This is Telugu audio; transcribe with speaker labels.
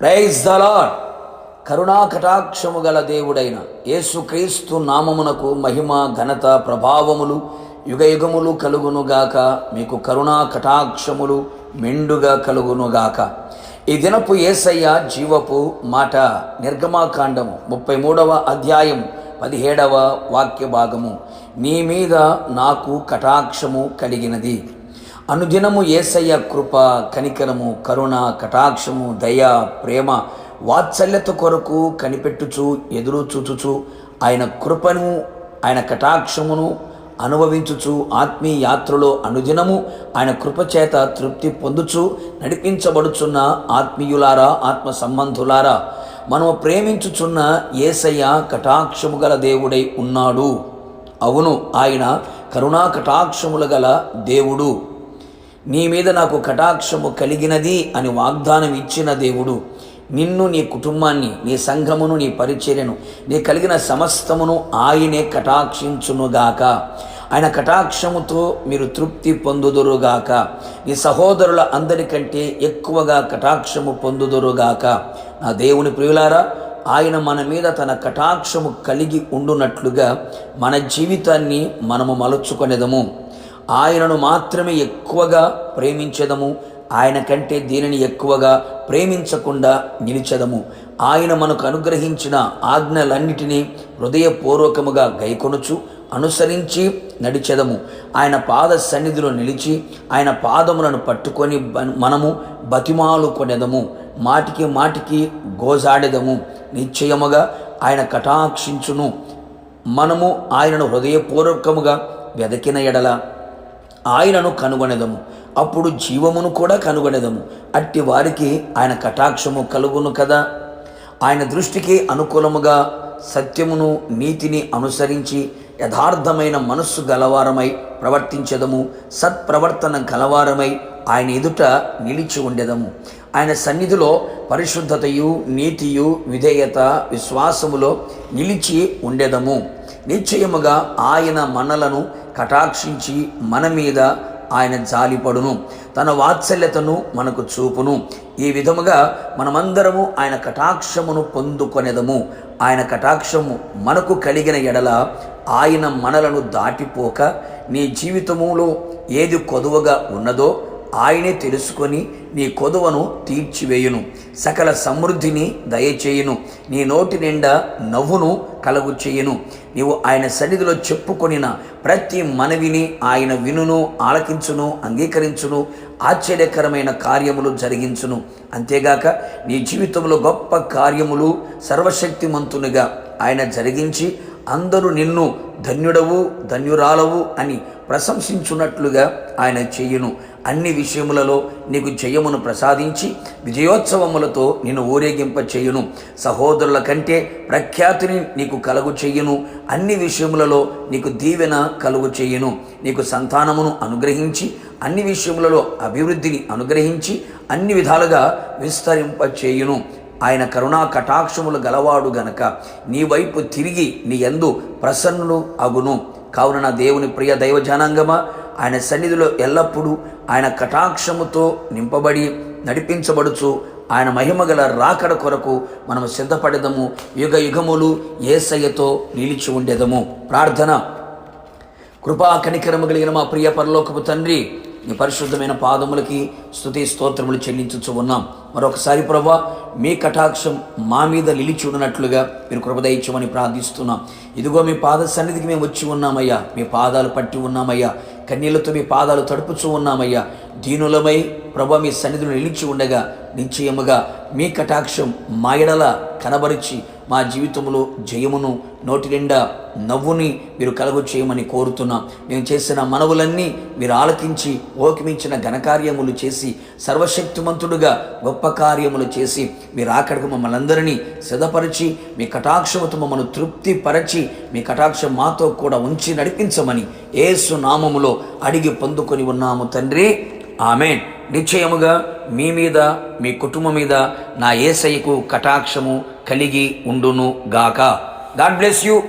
Speaker 1: ప్రైజ్ ద కరుణా కటాక్షము గల దేవుడైన యేసుక్రీస్తు నామమునకు మహిమ ఘనత ప్రభావములు యుగయుగములు కలుగునుగాక మీకు కరుణా కటాక్షములు మెండుగా కలుగునుగాక ఈ దినపు ఏసయ్య జీవపు మాట నిర్గమాకాండము ముప్పై మూడవ అధ్యాయం పదిహేడవ వాక్య భాగము నీ మీద నాకు కటాక్షము కలిగినది. అనుదినము ఏసయ్య కృప కనికరము కరుణ కటాక్షము దయ ప్రేమ వాత్సల్యత కొరకు కనిపెట్టుచు ఎదురు చూచుచు ఆయన కృపను ఆయన కటాక్షమును అనుభవించుచు ఆత్మీయ యాత్రలో అనుదినము ఆయన కృపచేత తృప్తి పొందుచు నడిపించబడుచున్న ఆత్మీయులారా ఆత్మ సంబంధులారా మనము ప్రేమించుచున్న ఏసయ్య కటాక్షము గల దేవుడై ఉన్నాడు. అవును ఆయన కరుణా కటాక్షములు గల దేవుడు. నీ మీద నాకు కటాక్షము కలిగినది అని వాగ్దానం ఇచ్చిన దేవుడు నిన్ను నీ కుటుంబాన్ని నీ సంఘమును నీ పరిచర్యను నీ కలిగిన సమస్తమును ఆయనే కటాక్షించునుగాక ఆయన కటాక్షముతో మీరు తృప్తి పొందుదురుగాక నీ సహోదరుల అందరికంటే ఎక్కువగా కటాక్షము పొందుదురుగాక నా దేవుని ప్రియులారా ఆయన మన మీద తన కటాక్షము కలిగి ఉండునట్లుగా మన జీవితాన్ని మనము మలుచుకొనేదము. ఆయనను మాత్రమే ఎక్కువగా ప్రేమించదము. ఆయన కంటే దీనిని ఎక్కువగా ప్రేమించకుండా నిలిచెదము. ఆయన మనకు అనుగ్రహించిన ఆజ్ఞలన్నిటినీ హృదయపూర్వకముగా గైకొనుచు అనుసరించి నడిచెదము. ఆయన పాద సన్నిధిలో నిలిచి ఆయన పాదములను పట్టుకొని మనము బతిమాలు కొనెదము. మాటికి మాటికి గోజాడెదము. నిశ్చయముగా ఆయన కటాక్షించును. మనము ఆయనను హృదయపూర్వకముగా వెదకిన ఎడల ఆయనను కనుగొనెదము. అప్పుడు జీవమును కూడా కనుగొనెదము. అట్టి వారికి ఆయన కటాక్షము కలుగును కదా. ఆయన దృష్టికి అనుకూలముగా సత్యమును నీతిని అనుసరించి యథార్థమైన మనస్సు గలవారమై ప్రవర్తించదము. సత్ప్రవర్తన గలవారమై ఆయన ఎదుట నిలిచి ఉండెదము. ఆయన సన్నిధిలో పరిశుద్ధతయు నీతియు విధేయత విశ్వాసములో నిలిచి ఉండెదము. నిశ్చయముగా ఆయన మనలను కటాక్షించి మన మీద ఆయన జాలిపడును. తన వాత్సల్యతను మనకు చూపును. ఈ విధముగా మనమందరము ఆయన కటాక్షమును పొందుకొనేదము. ఆయన కటాక్షము మనకు కలిగిన ఎడల ఆయన మనలను దాటిపోక నీ జీవితములో ఏది కొదువగా ఉన్నదో ఆయనే తెలుసుకొని నీ కొదువను తీర్చివేయును. సకల సమృద్ధిని దయచేయును. నీ నోటి నిండా నవ్వును కలుగు చేయును నీవు ఆయన సన్నిధిలో చెప్పుకొనిన ప్రతి మనవిని ఆయన వినును ఆలకించును అంగీకరించును ఆశ్చర్యకరమైన కార్యములు జరిగించును. అంతేగాక నీ జీవితంలో గొప్ప కార్యములు సర్వశక్తిమంతునిగా ఆయన జరిగించి అందరూ నిన్ను ధన్యుడవు ధన్యురాలవు అని ప్రశంసించున్నట్లుగా ఆయన చెయ్యును అన్ని విషయములలో నీకు జయమును ప్రసాదించి విజయోత్సవములతో నిన్ను ఊరేగింప చేయును. సహోదరుల కంటే ప్రఖ్యాతిని నీకు కలుగు చెయ్యును అన్ని విషయములలో నీకు దీవెన కలుగు చేయును. నీకు సంతానమును అనుగ్రహించి అన్ని విషయములలో అభివృద్ధిని అనుగ్రహించి అన్ని విధాలుగా విస్తరింప చేయును. ఆయన కరుణా కటాక్షములు గలవాడు గనక నీ వైపు తిరిగి నీ ఎందు ప్రసన్నులు అగును. కావున నా దేవుని ప్రియ దైవ జనాంగమా ఆయన సన్నిధిలో ఎల్లప్పుడూ ఆయన కటాక్షముతో నింపబడి నడిపించబడుచు ఆయన మహిమగల రాకడ కొరకు మనము సిద్ధపడదము. యుగ యుగములు ఏసయ్యతో నిలిచి ఉండేదము. ప్రార్థన. కృపా కనికరము కలిగిన మా ప్రియ పరలోకపు తండ్రి నీ పరిశుద్ధమైన పాదములకి స్థుతి స్తోత్రములు చెల్లించుచు ఉన్నాం. మరొకసారి ప్రభా మీ కటాక్షం మా మీద నిలిచి ఉన్నట్లుగా మీరు కృపదయించమని ప్రార్థిస్తున్నాం. ఇదిగో మీ పాద సన్నిధికి మేము వచ్చి ఉన్నామయ్యా. మీ పాదాలు పట్టి ఉన్నామయ్యా. కన్నీళ్ళతో మీ పాదాలు తడుపుచూ ఉన్నామయ్యా. దీనులమై ప్రభా మీ సన్నిధిలో నిలిచి ఉండగా నిశ్చయముగా మీ కటాక్షం మా ఎడల కనబరిచి మా జీవితంలో జయమును నోటి నిండా నవ్వుని మీరు కలుగు చేయమని కోరుతున్నాం. మేము చేసిన మనవులన్నీ మీరు ఆలకించి ఓకిమించిన ఘనకార్యములు చేసి సర్వశక్తిమంతుడుగా గొప్ప కార్యములు చేసి మీరు ఆకడకు మమ్మల్ని అందరినీ సిద్ధపరిచి మీ కటాక్షముతో మమ్మల్ని తృప్తిపరచి మీ కటాక్షం మాతో కూడా ఉంచి నడిపించమని ఏసు నామములో అడిగి పొందుకొని ఉన్నాము తండ్రి. ఆమెన్. నిశ్చయముగా మీ మీద మీ కుటుంబం మీద నా ఏసైకు కటాక్షము కలిగి ఉండును గాక. God bless you